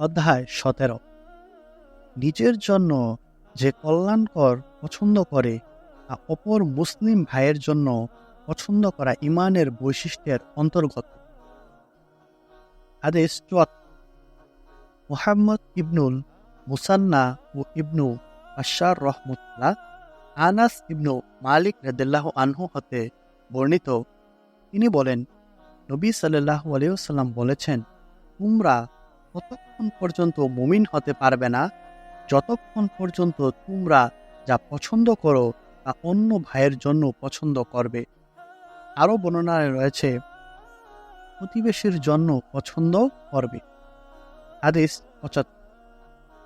অধ্যায় সতেরো। নিজের জন্য যে কল্যাণকর পছন্দ করে, তা অপর মুসলিম ভাইয়ের জন্য পছন্দ করা ইমানের বৈশিষ্ট্যের অন্তর্গত। আদেশ চুয়াত্তর। মুহাম্মদ ইবনুল মুসান্না ও ইবনু আশার রহমতুল্লাহ, আনাস ইবনু মালিক রেদুল্লাহ আনহু হতে বর্ণিত। তিনি বলেন, নবী সাল্লাহ আলিয়াল্লাম বলেছেন, তোমরা ততক্ষণ পর্যন্ত মুমিন হতে পারবে না। যতক্ষণ পর্যন্ত তোমরা যা পছন্দ করো, তা অন্য ভাইয়ের জন্য পছন্দ করবে। আরও বর্ণনায় রয়েছে, প্রতিবেশীর জন্য পছন্দ করবে। হাদিস পঁচাত্তর।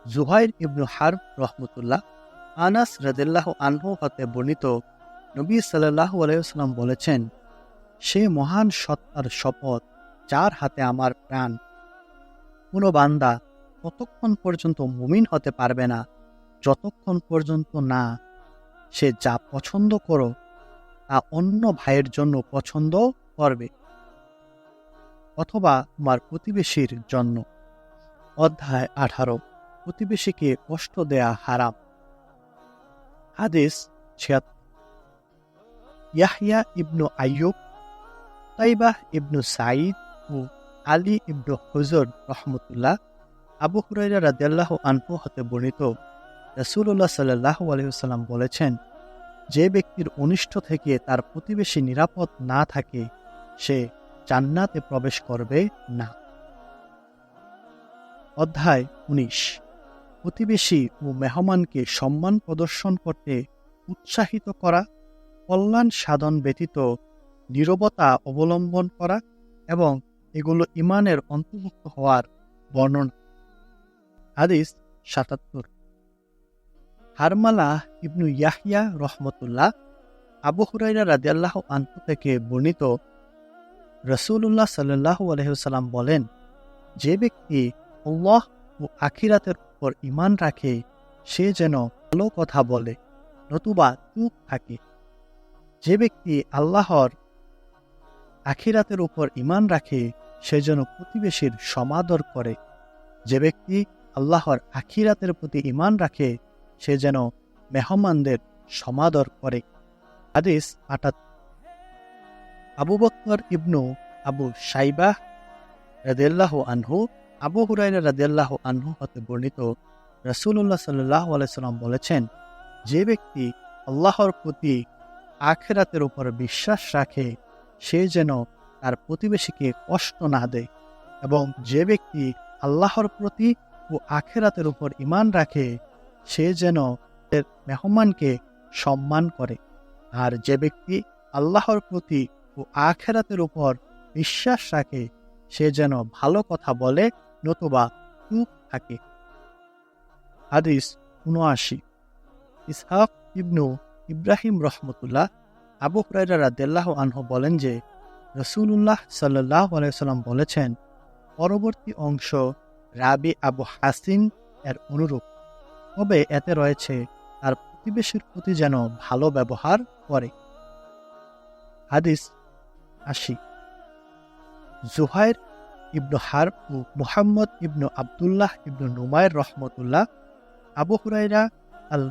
জুহাইর ইবনু হার রহমতুল্লাহ আনাস রদেল্লাহ আনহু হতে বর্ণিত নবী সাল্লাহ আলাইসাল্লাম বলেছেন, সে মহান সত্তার শপথ যার হাতে আমার প্রাণ। কোনো বান্দা ততক্ষণ পর্যন্ত মুমিন হতে পারবে না। যতক্ষণ পর্যন্ত না সে যা পছন্দ করো, তা অন্য ভাইয়ের জন্য পছন্দ করবে অথবা তোমার প্রতিবেশীর জন্য। অধ্যায় আঠারো। প্রতিবেশীকে কষ্ট দেয়া হারাম। হাদিস ছিয়াত্তর। ইয়াহিয়া ইবনু আইয়ুব, তাইবাহ ইবনু সাইদ ও আলী ইবনু হজর রহমতুল্লাহ আবু হুরাইরা রাদিয়াল্লাহ আনহু হতে বর্ণিত রসুল্লাহ সাল্লাহ আলহিহাল্লাম বলেছেন, যে ব্যক্তির অনিষ্ট থেকে তার প্রতিবেশী নিরাপদ না থাকে, সে জান্নাতে প্রবেশ করবে না। অধ্যায় উনিশ। প্রতিবেশী ও মেহমানকে সম্মান প্রদর্শন করতে উৎসাহিত করা, কল্যাণ সাধন ব্যতীত নীরবতা অবলম্বন করা এবং এগুলো ইমানের অন্তর্ভুক্ত হওয়ার বর্ণনা। হাদিস সাতাত্তর। হারমালা ইবনু ইয়াহিয়া রহমতুল্লাহ আবু হুরাইরা রাদিয়াল্লাহ আনহু থেকে বর্ণিত রসুল্লাহ সাল্লাহ আলহিসাল্লাম বলেন, যে ব্যক্তি আল্লাহ ও আখিরাতের উপর ইমান রাখে, সে যেন ভালো কথা বলে, নতুবা চুপ থাকে। যে ব্যক্তি আল্লাহর আখিরাতের উপর ইমান রাখে সে যেন প্রতিবেশীর সমাদর করে। যে ব্যক্তি আল্লাহর আখিরাতের প্রতি ইমান রাখে, সে যেন মেহমানদের সমাদর করে। হাদিস আটাত আবু বক্কর ইবনু আবু সাইবাহ রাদেল্লাহ আনহু, আবু হুরাইরা রাদেল্লাহ আনহু হতে বর্ণিত রসুল্লাহ সাল্লাহ আলাইসাল্লাম বলেছেন, যে ব্যক্তি আল্লাহর প্রতি আখেরাতের উপর বিশ্বাস রাখে, সে যেন তার প্রতিবেশীকে কষ্ট না দেয় এবং যে ব্যক্তি আল্লাহর প্রতি ও আখেরাতের উপর ইমান রাখে, সে যেন মেহমানকে সম্মান করে। আর যে ব্যক্তি আল্লাহর প্রতি ও আখেরাতের উপর বিশ্বাস রাখে, সে যেন ভালো কথা বলে নতুবা চুপ থাকে। হাদিস উনআশি। ইসহাক ইবনু ইব্রাহিম রহমতুল্লাহ আবু হুরাইরা রাদেল্লাহ আনহু বলেন যে রসুল্লাহ সাল্লাহ আলাইসাল্লাম বলেছেন, পরবর্তী অংশ রাবি আবু হাসিন এর অনুরূপ। তবে এতে রয়েছে তার প্রতিবেশীর প্রতি যেন ভালো ব্যবহার করে। হাদিস আশি। জুহাইর ইবনু হার ও মুহাম্মদ ইবনু আবদুল্লাহ ইবনু নুমায়ের রহমতুল্লাহ আবু হুরাইরা আল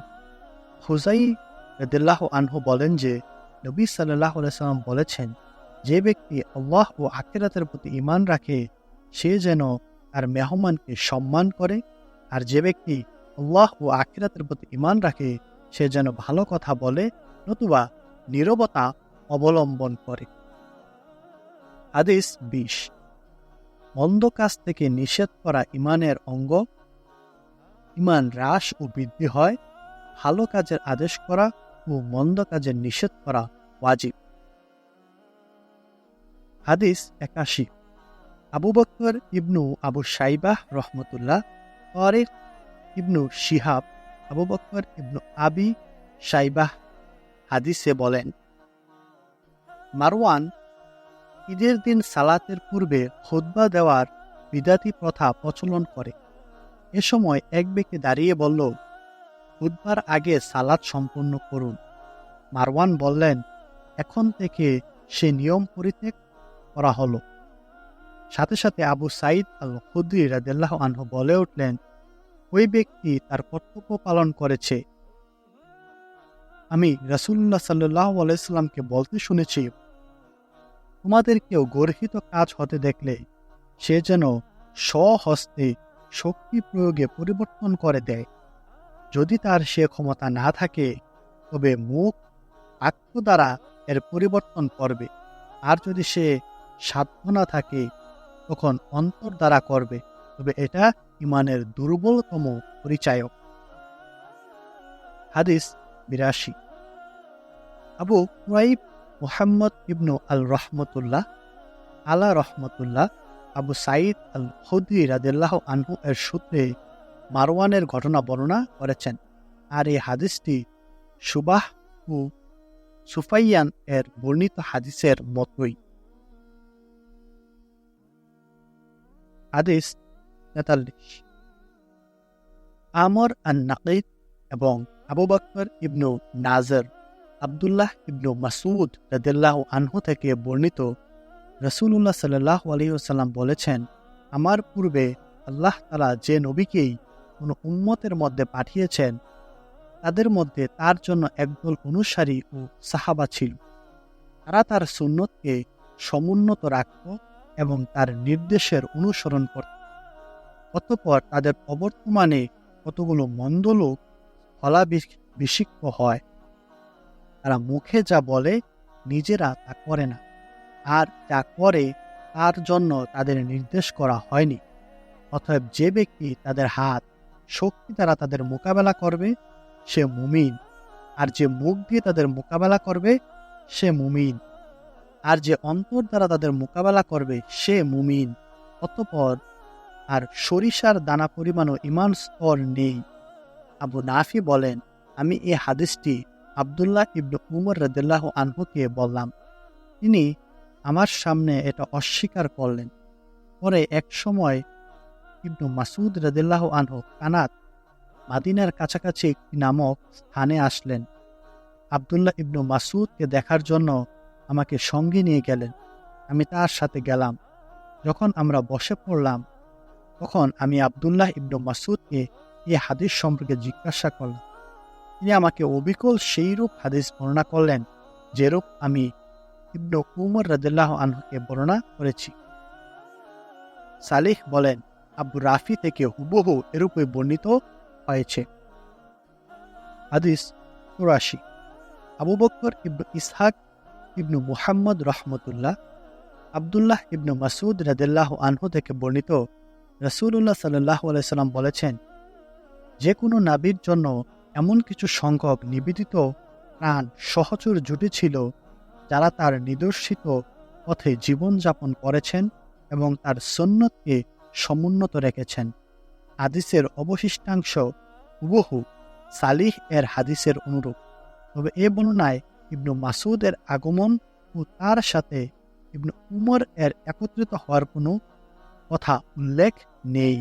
হুজাই রদুল্লাহ আনহু বলেন যে, নবী সাল্লাহ সাল্লাম বলেছেন যে ব্যক্তি আল্লাহ ও আখেরাতের প্রতি ইমান রাখে, সে যেন তার মেহমানকে সম্মান করে, আর যে ব্যক্তি আল্লাহ ও আখিরাতের প্রতি ইমান রাখে, সে যেন ভালো কথা বলে নতুবা নীরবতা অবলম্বন করে। আদেশ বিশ। মন্দ কাজ থেকে নিষেধ করা ইমানের অঙ্গ। ইমান হ্রাস ও বৃদ্ধি হয়। ভালো কাজের আদেশ করা ও মন্দ কাজের নিষেধ করা ওয়াজিব। হাদিস একাশি। আবু বক্কর ইবনু আবু সাইবাহ রহমতুল্লাহ তরেক ইবনু শিহাব, আবু বক্কর ইবনু আবি সাইবাহ হাদিসে বলেন, মারওয়ান ঈদের দিন সালাতের পূর্বে খুদ্া দেওয়ার বিদাতি প্রথা প্রচলন করে। এ সময় এক ব্যক্তি দাঁড়িয়ে বলল খুদ্বার আগে সালাত সম্পন্ন করুন। মারওয়ান বললেন, এখন থেকে সে নিয়ম পরিত্যাগ করা হলো। সাথে সাথে আবু সাইদ আল খুদ্রি রাদিল্লাহ আনহু বলে উঠলেন, ওই ব্যক্তি তার কর্তব্য পালন করেছে। আমি রাসুল্লাহ সাল্লাহ বলতে শুনেছি, তোমাদের কেউ গর্হিত কাজ হতে দেখলে সে যেন স্বহস্তে শক্তি প্রয়োগে পরিবর্তন করে দেয়। যদি তার সে ক্ষমতা না থাকে, তবে মুখ আত্ম দ্বারা এর পরিবর্তন করবে। আর যদি সে সাধ্য না থাকে, তখন অন্তর দ্বারা করবে। তবে এটা ইমানের দুর্বলতম পরিচায়ক। হাদিস বিরাশি। আবু কুরাইব মুহাম্মদ ইবনু আল রহমতুল্লাহ আলা রহমতুল্লাহ, আবু সাইদ আল হৌদি রাদিল্লাহ আনহু এর সূত্রে মারওয়ানের ঘটনা বর্ণনা করেছেন। আর এই হাদিসটি সুবাহ ও সুফাইয়ান এর বর্ণিত হাদিসের মতোই। হাদিস তেতাল্লিশ। আমর আন নাকিদ এবং আবু বকর ইবনু নাজর, আবদুল্লাহ ইবনু মাসুদ রদেল্লাহ আনহু থেকে বর্ণিত রসুল্লাহ সাল্লাহ আলহিউসাল্লাম বলেছেন, আমার পূর্বে আল্লাহ তালা যে নবীকেই কোনো উম্মতের মধ্যে পাঠিয়েছেন, তাদের মধ্যে তার জন্য একদল অনুসারী ও সাহাবা ছিল। তারা তার সুন্নতকে সমুন্নত রাখত এবং তার নির্দেশের অনুসরণ করত অতপর তাদের অবর্তমানে কতগুলো মন্দ লোক ফলাবিষিক্ত হয়। তারা মুখে যা বলে, নিজেরা তা করে না। আর যা করে, তার জন্য তাদের নির্দেশ করা হয়নি। অতএব যে ব্যক্তি তাদের হাত, শক্তি দ্বারা তাদের মোকাবেলা করবে, সে মুমিন। আর যে মুখ দিয়ে তাদের মোকাবেলা করবে, সে মুমিন। আর যে অন্তর দ্বারা তাদের মোকাবেলা করবে, সে মুমিন। অতপর আর সরিষার দানা পরিমাণও ইমান স্তর নেই। আবু নাফি বলেন, আমি এই হাদিসটি আবদুল্লাহ ইবনু উমর রদুল্লাহ আনহুকে বললাম। তিনি আমার সামনে এটা অস্বীকার করলেন। পরে এক সময় ইবনু মাসুদ রদুল্লাহ আনহু কানাত মাদিনার কাছাকাছি একটি নামক স্থানে আসলেন। আবদুল্লাহ ইবনু মাসুদকে দেখার জন্য আমাকে সঙ্গে নিয়ে গেলেন। আমি তার সাথে গেলাম। যখন আমরা বসে পড়লাম, তখন আমি আবদুল্লাহ ইবনু মাসুদকে এই হাদিস সম্পর্কে জিজ্ঞাসা করলাম। তিনি আমাকে অবিকল সেইরূপ হাদিস বর্ণনা করলেন, যেরূপ আমি ইবনু উমর রাদিল্লাহ আনহুকে বর্ণনা করেছি। সালিহ বলেন, আবু রাফি থেকে হুবহু এরূপে বর্ণিত হয়েছে। হাদিস চুরাশি। আবু বক্কর ইবনু ইসহাক ইবনু মুহাম্মদ রহমতুল্লাহ, আবদুল্লাহ ইবনু মাসুদ রাদিল্লাহ আনহু থেকে বর্ণিত রসুল্লাহ সাল্লাহ আলাইসাল্লাম বলেছেন, যে কোনো নাবির জন্য এমন কিছু সংখ্যক নিবেদিত প্রাণ সহচর জুটেছিল যারা তার নিদর্শিত পথে জীবনযাপন করেছেন এবং তার সন্ন্যতকে সমুন্নত রেখেছেন। হাদিসের অবশিষ্টাংশ হুবহু সালিহ এর হাদিসের অনুরূপ। তবে এ বর্ণনায় ইবনু মাসুদের আগমন ও তার সাথে ইবনু উমর এর একত্রিত হওয়ার কোনো কথা উল্লেখ নেই।